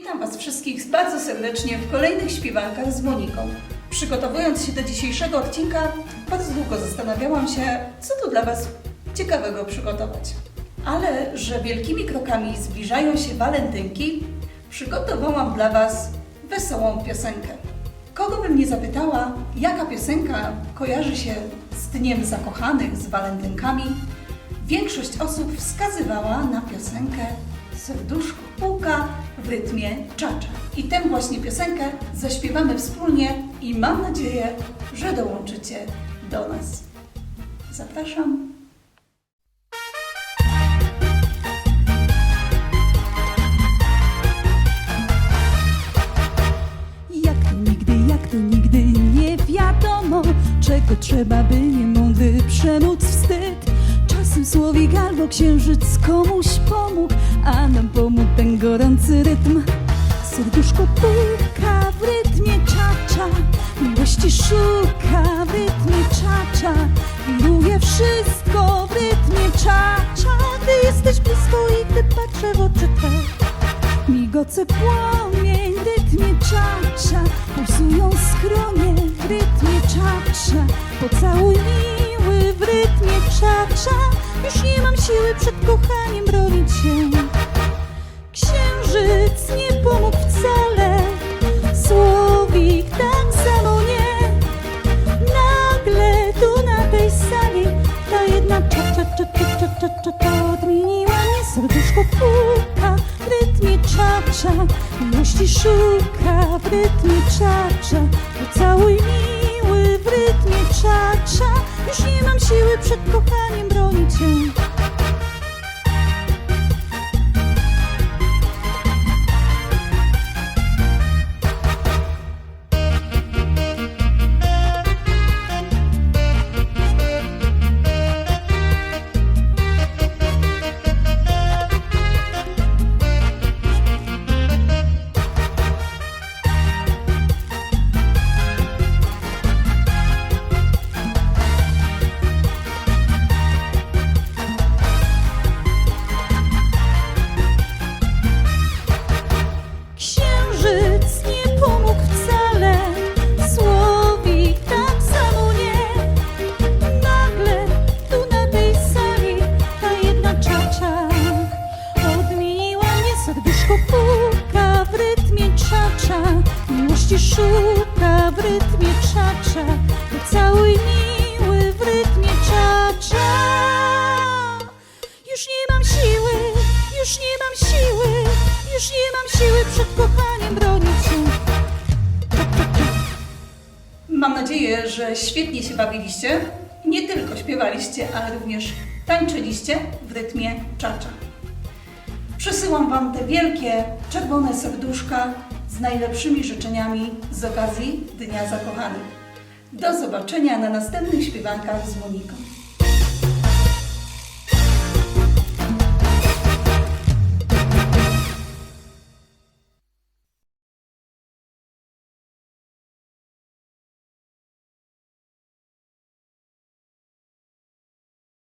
Witam Was wszystkich bardzo serdecznie w kolejnych śpiewankach z Moniką. Przygotowując się do dzisiejszego odcinka, bardzo długo zastanawiałam się, co tu dla Was ciekawego przygotować. Ale że wielkimi krokami zbliżają się walentynki, przygotowałam dla Was wesołą piosenkę. Kogo bym nie zapytała, jaka piosenka kojarzy się z Dniem Zakochanych, z walentynkami, większość osób wskazywała na piosenkę Serduszko puka w rytmie czacza. I tę właśnie piosenkę zaśpiewamy wspólnie i mam nadzieję, że dołączycie do nas. Zapraszam. Jak to nigdy, jak to nigdy nie wiadomo Czego trzeba, by niemądry przemóc wstyd słowik albo księżyc komuś pomógł A nam pomógł ten gorący rytm. Serduszko puka w rytmie czacza Miłości szuka w rytmie czacza. Wiruje wszystko w rytmie czacza. Gdy jesteś blisko i gdy patrzę w oczy te Migoce płomień w rytmie czacza. Pulsują skronie w rytmie czacza. Pocałuj miły w rytmie czacza już nie mam siły przed kochaniem bronić się. Księżyc nie pomógł wcale. Słowik tak samo nie. Nagle tu na tej sali Ta jedna cza cza cza cza cza cza, cza, cza Odmieniła mnie. Serduszko puka W rytmie cza cza. Miłości szuka w rytmie cza cza. Pocałuj miły w rytmie cza cza. Już nie siły przed kochaniem bronić się puka w rytmie czacza. Miłości szuka w rytmie czacza. Pocałuj miły w rytmie czacza. Już nie mam siły, już nie mam siły, już nie mam siły przed kochaniem bronić się. Mam nadzieję, że świetnie się bawiliście. Nie tylko śpiewaliście, ale również tańczyliście w rytmie czacza. Przesyłam Wam te wielkie czerwone serduszka z najlepszymi życzeniami z okazji Dnia Zakochanych. Do zobaczenia na następnych śpiewankach z Moniką.